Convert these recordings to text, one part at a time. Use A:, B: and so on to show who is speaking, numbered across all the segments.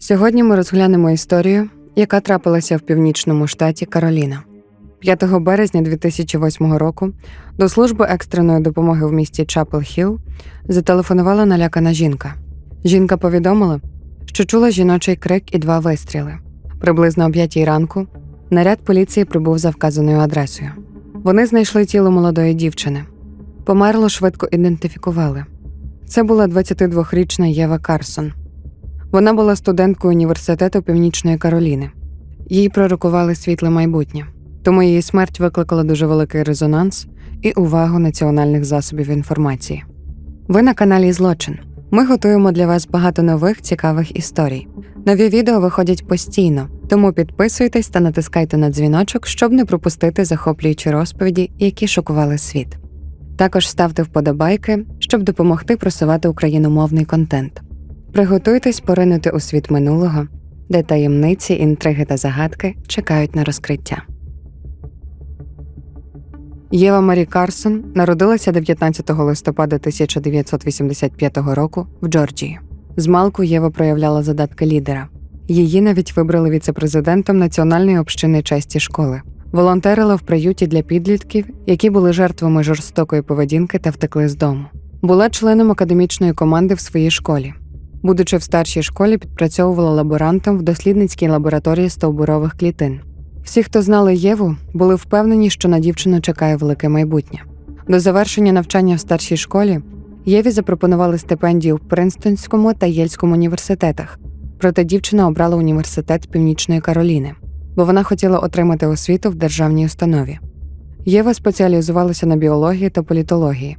A: Сьогодні ми розглянемо історію, яка трапилася в північному штаті Кароліна. 5 березня 2008 року до служби екстреної допомоги в місті Чапел Хілл зателефонувала налякана жінка. Жінка повідомила, що чула жіночий крик і два вистріли. Приблизно о 5 ранку наряд поліції прибув за вказаною адресою. Вони знайшли тіло молодої дівчини. Померло швидко ідентифікували. Це була 22-річна Єва Карсон. Вона була студенткою університету Північної Кароліни. Їй пророкували світле майбутнє, тому її смерть викликала дуже великий резонанс і увагу національних засобів інформації. Ви на каналі Злочин. Ми готуємо для вас багато нових цікавих історій. Нові відео виходять постійно, тому підписуйтесь та натискайте на дзвіночок, щоб не пропустити захоплюючі розповіді, які шокували світ. Також ставте вподобайки, щоб допомогти просувати україномовний контент. Приготуйтесь поринути у світ минулого, де таємниці, інтриги та загадки чекають на розкриття. Єва Марі Карсон народилася 19 листопада 1985 року в Джорджії. Змалку Єва проявляла задатки лідера. Її навіть вибрали віцепрезидентом Національної общини честі школи. Волонтерила в приюті для підлітків, які були жертвами жорстокої поведінки та втекли з дому. Була членом академічної команди в своїй школі. Будучи в старшій школі, підпрацьовувала лаборантом в дослідницькій лабораторії стовбурових клітин. Всі, хто знали Єву, були впевнені, що на дівчину чекає велике майбутнє. До завершення навчання в старшій школі Єві запропонували стипендію в Принстонському та Єльському університетах. Проте дівчина обрала університет Північної Кароліни, бо вона хотіла отримати освіту в державній установі. Єва спеціалізувалася на біології та політології,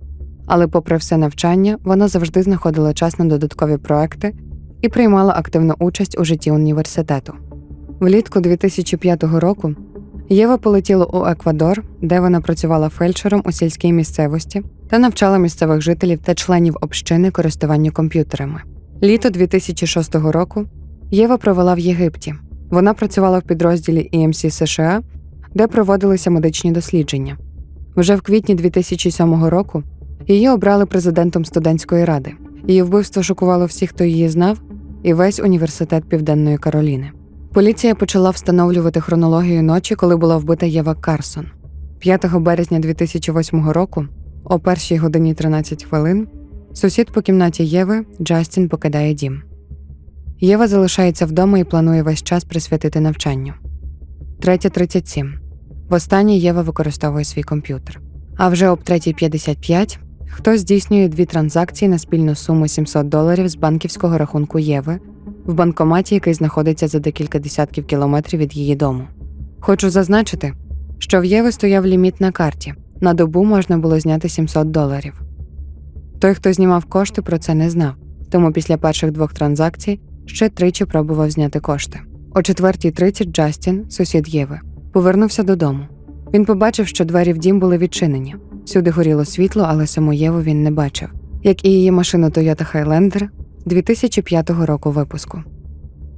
A: але, попри все навчання, вона завжди знаходила час на додаткові проекти і приймала активну участь у житті університету. Влітку 2005 року Єва полетіла у Еквадор, де вона працювала фельдшером у сільській місцевості та навчала місцевих жителів та членів общини користуванню комп'ютерами. Літо 2006 року Єва провела в Єгипті. Вона працювала в підрозділі EMC США, де проводилися медичні дослідження. Вже в квітні 2007 року її обрали президентом студентської ради. Її вбивство шокувало всіх, хто її знав, і весь університет Південної Кароліни. Поліція почала встановлювати хронологію ночі, коли була вбита Єва Карсон. 5 березня 2008 року, о 1 годині 13 хвилин, сусід по кімнаті Єви Джастін покидає дім. Єва залишається вдома і планує весь час присвятити навчанню. 3.37. Востаннє Єва використовує свій комп'ютер. А вже об 3.55 хтось здійснює дві транзакції на спільну суму 700 доларів з банківського рахунку Єви в банкоматі, який знаходиться за декілька десятків кілометрів від її дому. Хочу зазначити, що в Єви стояв ліміт на карті. На добу можна було зняти 700 доларів. Той, хто знімав кошти, про це не знав, тому після перших двох транзакцій ще тричі пробував зняти кошти. О 4.30 Джастін, сусід Єви, повернувся додому. Він побачив, що двері в дім були відчинені. Всюди горіло світло, але саму Єву він не бачив, як і її машину Toyota Highlander 2005 року випуску.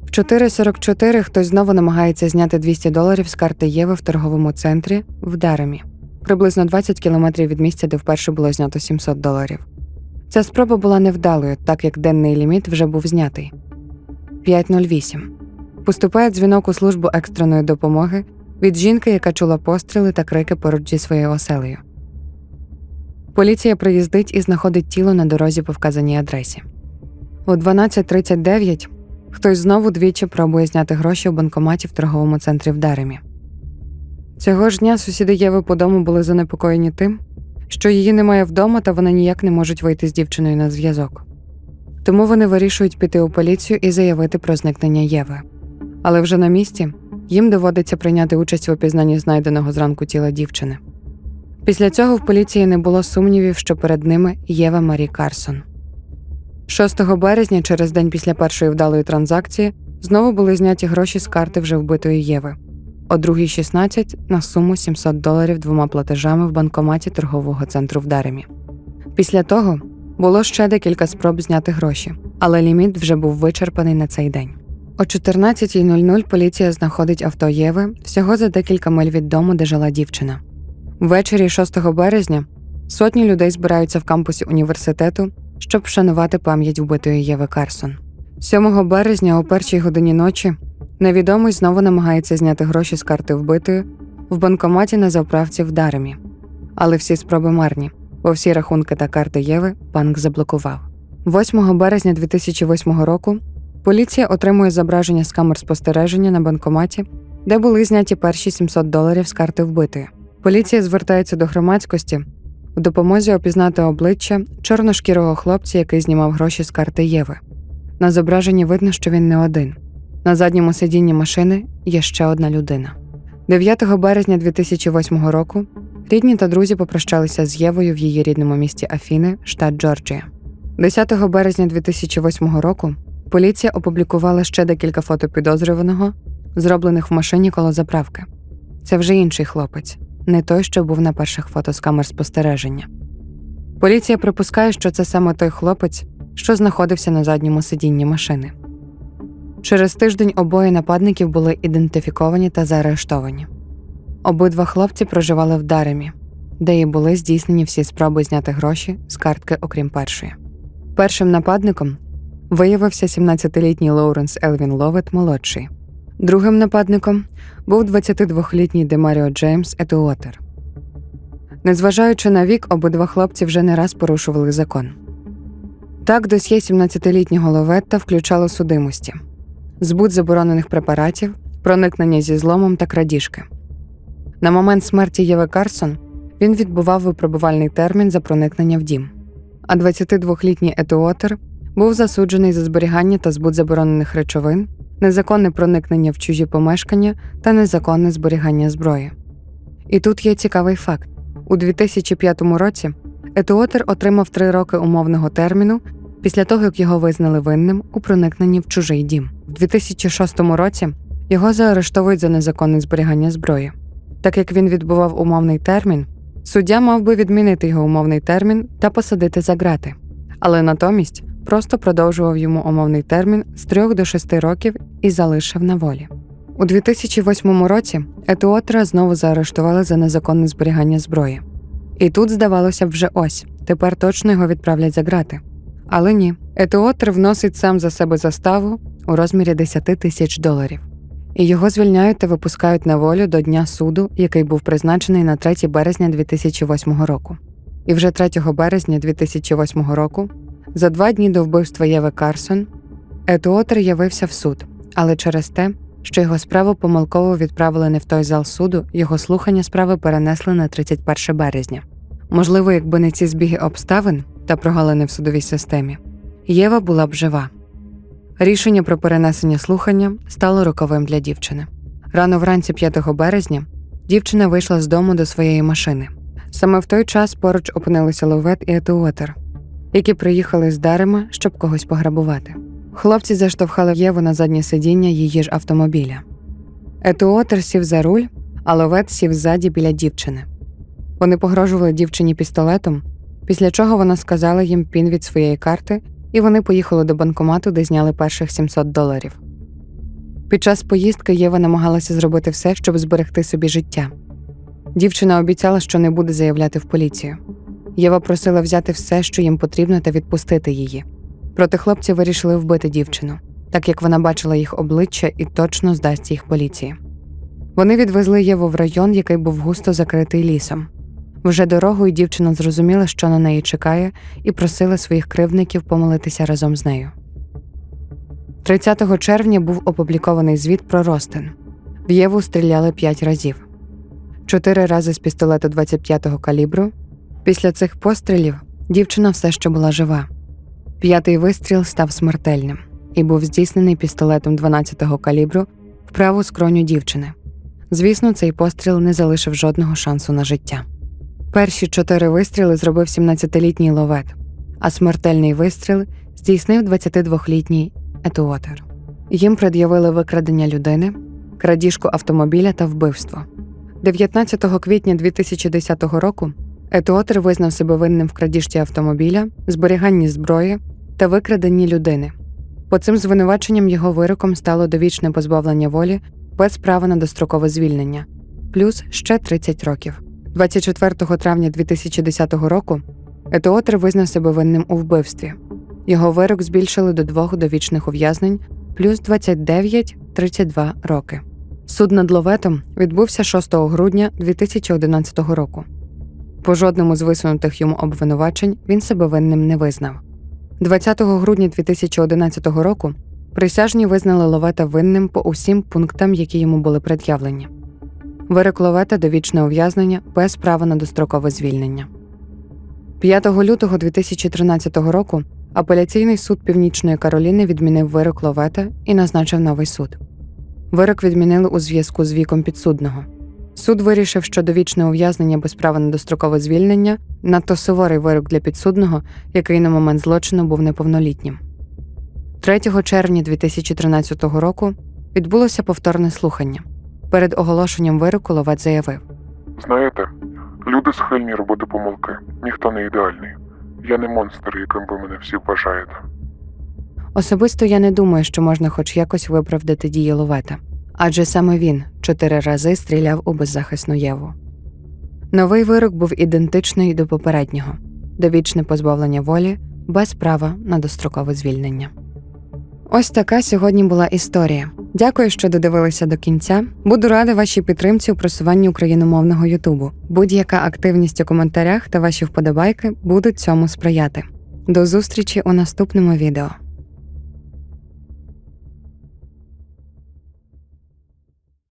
A: В 4.44 хтось знову намагається зняти 200 доларів з карти Єви в торговому центрі в Даремі, приблизно 20 кілометрів від місця, де вперше було знято 700 доларів. Ця спроба була невдалою, так як денний ліміт вже був знятий. 5.08. Поступає дзвінок у службу екстреної допомоги від жінки, яка чула постріли та крики поруч зі своєю оселею. Поліція приїздить і знаходить тіло на дорозі по вказаній адресі. О 12.39 хтось знову двічі пробує зняти гроші у банкоматі в торговому центрі в Даремі. Цього ж дня сусіди Єви по дому були занепокоєні тим, що її немає вдома та вони ніяк не можуть вийти з дівчиною на зв'язок. Тому вони вирішують піти у поліцію і заявити про зникнення Єви. Але вже на місці їм доводиться прийняти участь в опізнанні знайденого зранку тіла дівчини. Після цього в поліції не було сумнівів, що перед ними Єва Марі Карсон. 6 березня, через день після першої вдалої транзакції, знову були зняті гроші з карти вже вбитої Єви. О 2.16 на суму 700 доларів двома платежами в банкоматі торгового центру в Даремі. Після того було ще декілька спроб зняти гроші, але ліміт вже був вичерпаний на цей день. О 14.00 поліція знаходить авто Єви всього за декілька миль від дому, де жила дівчина. Ввечері 6 березня сотні людей збираються в кампусі університету, щоб вшанувати пам'ять вбитої Єви Карсон. 7 березня о першій годині ночі невідомий знову намагається зняти гроші з карти вбитої в банкоматі на заправці в Даремі. Але всі спроби марні, бо всі рахунки та карти Єви банк заблокував. 8 березня 2008 року поліція отримує зображення з камер спостереження на банкоматі, де були зняті перші 700 доларів з карти вбитої. Поліція звертається до громадськості в допомозі опізнати обличчя чорношкірого хлопця, який знімав гроші з карти Єви. На зображенні видно, що він не один. На задньому сидінні машини є ще одна людина. 9 березня 2008 року рідні та друзі попрощалися з Євою в її рідному місті Афіни, штат Джорджія. 10 березня 2008 року поліція опублікувала ще декілька фото підозрюваного, зроблених в машині коло заправки. Це вже інший хлопець, не той, що був на перших фото з камер спостереження. Поліція припускає, що це саме той хлопець, що знаходився на задньому сидінні машини. Через тиждень обоє нападників були ідентифіковані та заарештовані. Обидва хлопці проживали в Даремі, де і були здійснені всі спроби зняти гроші з картки, окрім першої. Першим нападником виявився 17-літній Лоуренс Елвін Ловет молодший. Другим нападником був 22-літній Демаріо Джеймс Етуотер. Незважаючи на вік, обидва хлопці вже не раз порушували закон. Так, досьє 17-літнього Ловетта включало судимості, збут заборонених препаратів, проникнення зі зломом та крадіжки. На момент смерті Єви Карсон він відбував випробувальний термін за проникнення в дім, а 22-літній Етуотер був засуджений за зберігання та збут заборонених речовин, незаконне проникнення в чужі помешкання та незаконне зберігання зброї. І тут є цікавий факт: у 2005 році Етуотер отримав три роки умовного терміну після того, як його визнали винним у проникненні в чужий дім. У 2006 році його заарештовують за незаконне зберігання зброї. Так як він відбував умовний термін, суддя мав би відмінити його умовний термін та посадити за ґрати, але натомість просто продовжував йому умовний термін з 3 до 6 років і залишив на волі. У 2008 році Етуотера знову заарештували за незаконне зберігання зброї. І тут, здавалося б, вже ось тепер точно його відправлять за ґрати. Але ні, Етуотер вносить сам за себе заставу у розмірі 10 тисяч доларів. І його звільняють та випускають на волю до дня суду, який був призначений на 3 березня 2008 року. І вже 3 березня 2008 року, за два дні до вбивства Єви Карсон, Етуотер явився в суд, але через те, що його справу помилково відправили не в той зал суду, його слухання справи перенесли на 31 березня. Можливо, якби не ці збіги обставин та прогалини в судовій системі, Єва була б жива. Рішення про перенесення слухання стало роковим для дівчини. Рано вранці 5 березня дівчина вийшла з дому до своєї машини. Саме в той час поруч опинилися Ловет і Етуотер, які приїхали з Дарема, щоб когось пограбувати. Хлопці заштовхали Єву на заднє сидіння її ж автомобіля. Етуотер сів за руль, а Ловет сів ззаді біля дівчини. Вони погрожували дівчині пістолетом, після чого вона сказала їм пін від своєї карти, і вони поїхали до банкомату, де зняли перших 700 доларів. Під час поїздки Єва намагалася зробити все, щоб зберегти собі життя. Дівчина обіцяла, що не буде заявляти в поліцію. Єва просила взяти все, що їм потрібно, та відпустити її. Проте хлопці вирішили вбити дівчину, так як вона бачила їх обличчя і точно здасть їх поліції. Вони відвезли Єву в район, який був густо закритий лісом. Вже дорогою дівчина зрозуміла, що на неї чекає, і просила своїх кривдників помолитися разом з нею. 30 червня був опублікований звіт про Ростин. В Єву стріляли 5 разів, чотири рази з пістолету 25-го калібру. Після цих пострілів дівчина все ще була жива. П'ятий вистріл став смертельним і був здійснений пістолетом 12-го калібру в праву скроню дівчини. Звісно, цей постріл не залишив жодного шансу на життя. Перші чотири вистріли зробив 17-літній ловет, а смертельний вистріл здійснив 22-літній етуотер. Їм пред'явили викрадення людини, крадіжку автомобіля та вбивство. 19 квітня 2010 року Етуотер визнав себе винним в крадіжці автомобіля, зберіганні зброї та викраденні людини. По цим звинуваченням його вироком стало довічне позбавлення волі без права на дострокове звільнення, плюс ще 30 років. 24 травня 2010 року Етуотер визнав себе винним у вбивстві. Його вирок збільшили до двох довічних ув'язнень плюс 29-32 роки. Суд над Ловетом відбувся 6 грудня 2011 року. По жодному з висунутих йому обвинувачень він себе винним не визнав. 20 грудня 2011 року присяжні визнали Ловета винним по усім пунктам, які йому були пред'явлені. Вирок Ловета довічне ув'язнення без права на дострокове звільнення. 5 лютого 2013 року апеляційний суд Північної Кароліни відмінив вирок Ловета і назначив новий суд. Вирок відмінили у зв'язку з віком підсудного. Суд вирішив, що довічне ув'язнення без права на дострокове звільнення надто суворий вирок для підсудного, який на момент злочину був неповнолітнім. 3 червня 2013 року відбулося повторне слухання. Перед оголошенням вироку Ловет заявив:
B: Знаєте, люди схильні робити помилки. Ніхто не ідеальний. Я не монстр, яким ви мене всі вважаєте.
A: Особисто я не думаю, що можна хоч якось виправдати дії Ловета, адже саме він чотири рази стріляв у беззахисну Єву. Новий вирок був ідентичний до попереднього довічне позбавлення волі без права на дострокове звільнення. Ось така сьогодні була історія. Дякую, що додивилися до кінця. Буду рада вашій підтримці у просуванні україномовного Ютубу. Будь-яка активність у коментарях та ваші вподобайки будуть цьому сприяти. До зустрічі у наступному відео.